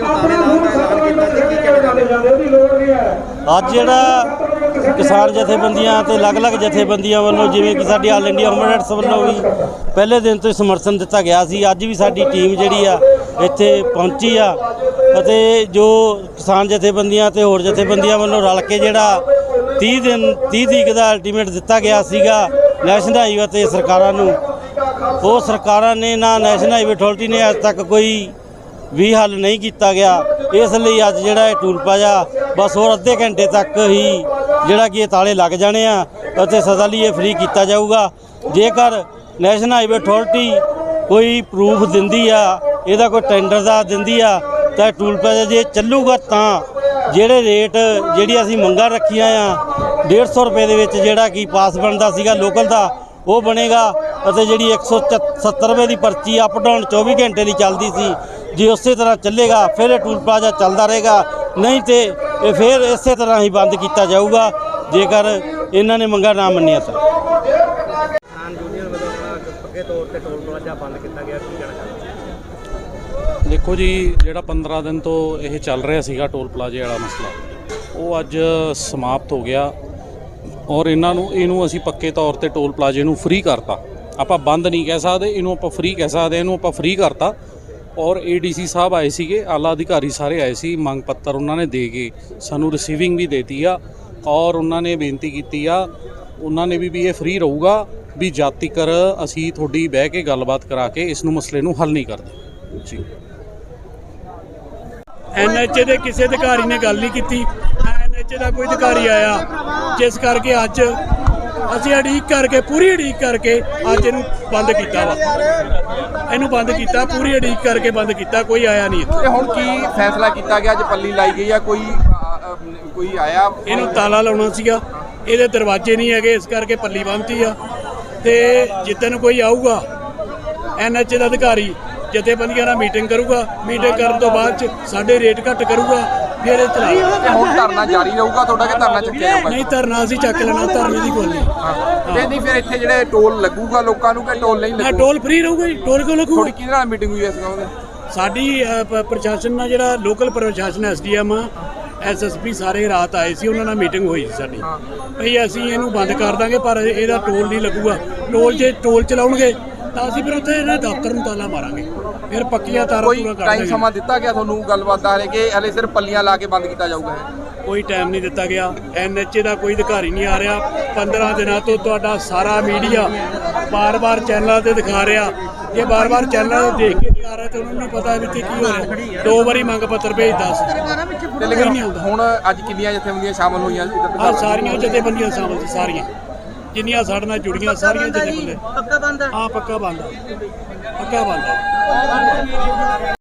ਹੋ? ਅੱਜ ਜਿਹੜਾ ਕਿਸਾਨ ਜਥੇਬੰਦੀਆਂ ਤੇ ਅਲੱਗ-ਅਲੱਗ ਜਥੇਬੰਦੀਆਂ ਵੱਲੋਂ ਜਿਵੇਂ ਕਿ ਸਾਡੀ ਆਲ ਇੰਡੀਆ ਹਿਊਮਨ ਵੱਲੋਂ ਵੀ ਪਹਿਲੇ ਦਿਨ ਤੋਂ ਹੀ ਸਮਰਥਨ ਦਿੱਤਾ ਗਿਆ ਸੀ ਅੱਜ ਵੀ ਸਾਡੀ ਟੀਮ ਜਿਹੜੀ ਆ ਇੱਥੇ ਪਹੁੰਚੀ ਆ ਅਤੇ ਜੋ ਕਿਸਾਨ ਜਥੇਬੰਦੀਆਂ ਤੇ ਹੋਰ ਜਥੇਬੰਦੀਆਂ ਵੱਲੋਂ ਰਲ ਕੇ ਜਿਹੜਾ 30 ਦਿਨ 30 ਤਰੀਕ ਦਾ ਅਲਟੀਮੇਟ ਦਿੱਤਾ ਗਿਆ ਸੀਗਾ ਨੈਸ਼ਨਲ ਹਾਈਵੇ ਤੇ ਸਰਕਾਰਾਂ ਨੂੰ ਉਹ ਸਰਕਾਰਾਂ ਨੇ ਨਾ ਨੈਸ਼ਨਲ ਹਾਈਵੇ ਅਥਾਰਟੀ ਨੇ ਅੱਜ ਤੱਕ ਕੋਈ ਵੀ ਹੱਲ ਨਹੀਂ ਕੀਤਾ ਗਿਆ। ਇਸ ਲਈ ਅੱਜ ਜਿਹੜਾ ਇਹ ਟੂਲ ਪਲਾਜ਼ਾ ਬਸ ਹੋਰ ਅੱਧੇ ਘੰਟੇ ਤੱਕ ਹੀ ਜਿਹੜਾ ਕਿ ਇਹ ਤਾਲੇ ਲੱਗ ਜਾਣੇ ਆ ਅਤੇ ਸਦਾ ਲਈ ਇਹ ਫ੍ਰੀ ਕੀਤਾ ਜਾਊਗਾ। ਜੇਕਰ ਨੈਸ਼ਨਲ ਹਾਈਵੇ ਅਥਾਰਟੀ ਕੋਈ ਪ੍ਰੂਫ ਦਿੰਦੀ ਆ, ਇਹਦਾ ਕੋਈ ਟੈਂਡਰ ਦਾ ਦਿੰਦੀ ਆ, ਤਾਂ ਟੂਲ ਪਲਾਜ਼ਾ ਜੇ ਚੱਲੂਗਾ ਤਾਂ ਜਿਹੜੇ ਰੇਟ ਜਿਹੜੀ ਅਸੀਂ ਮੰਗਾਂ ਰੱਖੀਆਂ ਆ 150 ਰੁਪਏ ਦੇ ਵਿੱਚ ਜਿਹੜਾ ਕਿ ਪਾਸ ਬਣਦਾ ਸੀਗਾ ਲੋਕਲ ਦਾ, ਉਹ ਬਣੇਗਾ ਅਤੇ ਜਿਹੜੀ 170 ਰੁਪਏ ਦੀ ਪਰਚੀ ਅਪ ਡਾਊਨ 24 ਘੰਟੇ ਲਈ ਚੱਲਦੀ ਸੀ ਜੇ ਉਸੇ ਤਰ੍ਹਾਂ ਚੱਲੇਗਾ ਫਿਰ ਇਹ ਟੂਲ ਪਲਾਜ਼ਾ ਚੱਲਦਾ ਰਹੇਗਾ। ਨਹੀਂ ਤੇ ਇਹ ਫਿਰ ਇਸੇ ਤਰ੍ਹਾਂ ਹੀ ਬੰਦ ਕੀਤਾ ਜਾਊਗਾ ਜੇਕਰ ਇਹਨਾਂ ਨੇ ਮੰਗਾਂ ਨਾ ਮੰਨੀਆਂ ਤਾਂ। ਕਿਸਾਨ ਯੂਨੀਅਨ ਵੱਲੋਂ ਆਪਣਾ ਪੱਕੇ ਤੌਰ ਤੇ ਟੋਲ ਪਲਾਜ਼ਾ ਬੰਦ ਕੀਤਾ ਗਿਆ ਕੀ ਕਹਿਣਾ ਚਾਹੁੰਦੇ ਹੋ? ਦੇਖੋ ਜੀ ਜਿਹੜਾ 15 ਦਿਨ ਤੋਂ ਇਹ ਚੱਲ ਰਿਹਾ ਸੀਗਾ ਟੋਲ ਪਲਾਜ਼ੇ ਵਾਲਾ ਮਸਲਾ ਉਹ ਅੱਜ ਸਮਾਪਤ ਹੋ ਗਿਆ। ਔਰ ਇਹਨਾਂ ਨੂੰ ਇਹਨੂੰ ਅਸੀਂ ਪੱਕੇ ਤੌਰ ਤੇ ਟੋਲ ਪਲਾਜ਼ੇ ਨੂੰ ਫ੍ਰੀ ਕਰਤਾ। ਆਪਾਂ ਬੰਦ ਨਹੀਂ ਕਹਿ ਸਕਦੇ ਇਹਨੂੰ ਆਪਾਂ ਫ੍ਰੀ ਕਹਿ ਸਕਦੇ ਇਹਨੂੰ ਆਪਾਂ ਫ੍ਰੀ ਕਰਤਾ। ਔਰ ਏਡੀਸੀ ਸਾਹਿਬ ਆਏ ਸੀਗੇ, ਆਲਾ ਅਧਿਕਾਰੀ ਸਾਰੇ ਆਏ ਸੀ, ਮੰਗ ਪੱਤਰ ਉਹਨਾਂ ਨੇ ਦੇ ਕੇ ਸਾਨੂੰ ਰਿਸੀਵਿੰਗ ਵੀ ਦੇਤੀ ਆ ਔਰ ਉਹਨਾਂ ਨੇ ਬੇਨਤੀ ਕੀਤੀ ਆ, ਉਹਨਾਂ ਨੇ ਵੀ ਵੀ ਇਹ ਫ੍ਰੀ ਰਹੂਗਾ ਵੀ ਜਾਤੀ ਕਰ ਅਸੀਂ ਤੁਹਾਡੀ ਬਹਿ ਕੇ ਗੱਲਬਾਤ ਕਰਾ ਕੇ ਇਸ ਨੂੰ ਮਸਲੇ ਨੂੰ ਹੱਲ ਨਹੀਂ ਕਰਦੇ। ਜੀ। ਐਨਐਚਏ ਦੇ ਕਿਸੇ ਅਧਿਕਾਰੀ ਨੇ ਗੱਲ ਨਹੀਂ ਕੀਤੀ। ਐਨਐਚਏ ਦਾ ਕੋਈ ਅਧਿਕਾਰੀ ਆਇਆ, ਜਿਸ ਕਰਕੇ ਅੱਜ ਅਸੀਂ ਅੜੀਕ ਕਰਕੇ ਪੂਰੀ ਅੜੀਕ ਕਰਕੇ ਅੱਜ ਇਹਨੂੰ ਬੰਦ ਕੀਤਾ ਵਾ। ਇਹਨੂੰ ਬੰਦ ਕੀਤਾ ਪੂਰੀ ਅੜੀਕ ਕਰਕੇ ਬੰਦ ਕੀਤਾ ਕੋਈ ਆਇਆ ਨਹੀਂ ਇੱਥੇ। ਹੁਣ ਕੀ ਫੈਸਲਾ ਕੀਤਾ ਗਿਆ? ਅੱਜ ਪੱਲੀ ਲਾਈ ਗਈ ਆ ਕੋਈ ਅ, ਅ, ਕੋਈ ਆਇਆ? ਇਹਨੂੰ ਤਾਲਾ ਲਾਉਣਾ ਸੀਗਾ। ਇਹਦੇ ਦਰਵਾਜ਼ੇ ਨਹੀਂ ਹੈਗੇ ਇਸ ਕਰਕੇ ਪੱਲੀ ਬੰਨਤੀ ਆ। ਤੇ ਜਿੱਦਣ ਕੋਈ ਆਊਗਾ ਐਨਐਚਏ ਦਾ ਅਧਿਕਾਰੀ ਜਥੇਬੰਦੀਆਂ ਨਾਲ ਮੀਟਿੰਗ ਕਰੂਗਾ। ਮੀਟਿੰਗ ਕਰਨ ਤੋਂ ਬਾਅਦ ਚ ਸਾਡੇ ਰੇਟ ਘੱਟ ਕਰੂਗਾ। ਫਿਰ ਇਹ ਚਲਾਊਗਾ ਤੇ ਹੁਣ ਧਰਨਾ ਜਾਰੀ ਰਹੂਗਾ ਤੁਹਾਡਾ ਕਿ ਧਰਨਾ ਚੁੱਕਿਆ ਜਾਊਗਾ? ਨਹੀਂ ਧਰਨਾ ਅਸੀਂ ਚੱਕ ਲੈਣਾ ਧਰਨੇ ਦੀ ਕੋਈ ਨਹੀਂ ਤੇ ਨਹੀਂ ਫਿਰ ਇੱਥੇ ਜਿਹੜੇ ਟੋਲ ਲੱਗੂਗਾ ਲੋਕਾਂ ਨੂੰ ਕਿ ਟੋਲ ਨਹੀਂ ਨਾ ਲੱਗੂਗਾ? ਟੋਲ ਫ੍ਰੀ ਰਹੂਗਾ ਜੀ ਟੋਲ ਕਿਉਂ ਲੱਗੂਗਾ? ਕਿਹਦੇ ਨਾਲ ਮੀਟਿੰਗ ਹੋਈ ਇਸ ਗੱਲ ਦੀ? ਸਾਡੀ ਅ, ਪ- ਪ੍ਰਸ਼ਾਸਨ ਨਾਲ ਜਿਹੜਾ ਲੋਕਲ ਪ੍ਰਸ਼ਾਸਨ ਐਸਡੀਐਮ ਐਸਐਸਪੀ ਸਾਰੇ ਰਾਤ ਆਏ ਸੀ ਉਹਨਾਂ ਨਾਲ ਮੀਟਿੰਗ ਹੋਈ ਸੀ ਸਾਡੀ। ਭਈ ਅਸੀਂ ਇਹਨੂੰ ਬੰਦ ਕਰ ਦਾਂਗੇ ਪਰ ਇਹਦਾ ਟੋਲ ਨਹੀਂ ਲੱਗੂਗਾ। ਟੋਲ ਜੇ ਟੋਲ ਚਲਾਉਣਗੇ ਤਾਂ ਅਸੀਂ ਫਿਰ ਉੱਥੇ ਇਹਨਾਂ ਦੇ ਦਫ਼ਤਰ ਨੂੰ ਤਾਲਾ ਮਾਰਾਂਗੇ। ਫਿਰ ਪੱਕੀਆਂ ਤਾਰਾਂ ਕੋਈ ਪੂਰਾ ਕਰ ਟਾਈਮ ਸਮਾਂ ਦਿੱਤਾ ਗਿਆ ਤੁਹਾਨੂੰ ਗੱਲਬਾਤ ਦਾ ਹਲੇ ਕਿ ਹਲੇ ਸਿਰਫ ਪੱਲੀਆਂ ਲਾ ਕੇ ਬੰਦ ਕੀਤਾ ਜਾਊਗਾ ਇਹ? ਕੋਈ ਟਾਈਮ ਨਹੀਂ ਦਿੱਤਾ ਗਿਆ। ਐਨਐਚਏ ਦਾ ਕੋਈ ਅਧਿਕਾਰੀ ਨਹੀਂ ਆ ਰਿਹਾ। 15 ਦਿਨਾਂ ਤੋਂ ਤੁਹਾਡਾ ਸਾਰਾ ਮੀਡੀਆ ਬਾਰ-ਬਾਰ ਚੈਨਲਾਂ ਤੇ ਦਿਖਾ ਰਿਹਾ। ਜੇ ਬਾਰ-ਬਾਰ ਚੈਨਲਾਂ ਤੇ ਦੇਖ ਕੇ ਆ ਰਿਹਾ ਤੇ ਉਹਨਾਂ ਨੂੰ ਨਹੀਂ ਪਤਾ ਵੀ ਤੇ ਕੀ ਹੋ ਰਿਹਾ। ਦੋ ਵਾਰੀ ਮੰਗ ਪੱਤਰ ਭੇਜਦਾ ਸੀ ਤੇ ਕੋਈ ਨਹੀਂ ਲੇਕਿਨ ਆਉਂਦਾ ਹੁਣ ਅੱਜ ਕਿੰਨੀਆਂ ਜਥੇਬੰਦੀਆਂ ਸ਼ਾਮਲ ਹੋਈਆਂ? ਸੀ ਇੱਧਰ ਆ ਸਾਰੀਆਂ ਜਥੇਬੰਦੀਆਂ ਸ਼ਾਮਲ ਸੀ ਸਾਰੀਆਂ। ਜਿੰਨੀਆਂ ਸਾਡੇ ਨਾਲ ਜੁੜੀਆਂ ਸਾਰੀਆਂ ਜਥੇਬੰਦੀਆਂ ਪੱਕਾ ਬੰਦ ਹਾਂ ਪੱਕਾ ਬੰਦ ਆ। ਪੱਕਾ ਬੰਦ ਆ।